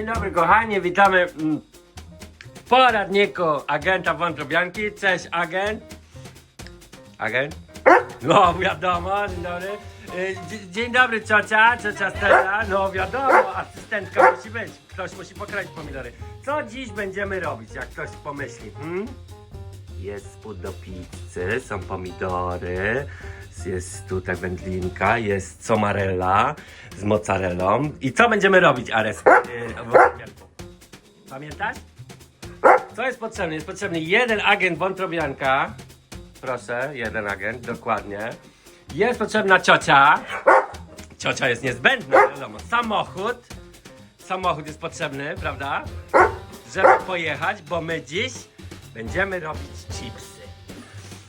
Dzień dobry kochani, witamy mm, poradniku agenta Wątrobianki. Cześć agent. Agent? No wiadomo, dzień dobry. Y, dzie- Dzień dobry ciocia, ciocia Stella. No wiadomo, asystentka musi być. Ktoś musi pokroić pomidory. Co dziś będziemy robić, jak ktoś pomyśli? Hmm? Jest spód do pizzy, są pomidory, jest tutaj wędlinka, jest somarella z mozzarellą. I co będziemy robić, Ares? Wątrobianku? Pamiętasz? Co jest potrzebne? Jest potrzebny jeden agent wątrobianka. Proszę, jeden agent, dokładnie. Jest potrzebna ciocia. Ciocia jest niezbędna, wiadomo. Samochód. Samochód jest potrzebny, prawda? Żeby pojechać, bo my dziś będziemy robić chipsy.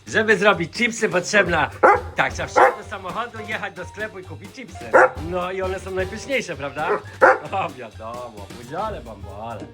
Żeby zrobić chipsy potrzebna, tak, trzeba wsiąść do samochodu, jechać do sklepu i kupić chipsy. No i one są najpyszniejsze, prawda? O, wiadomo, buziole, bambole.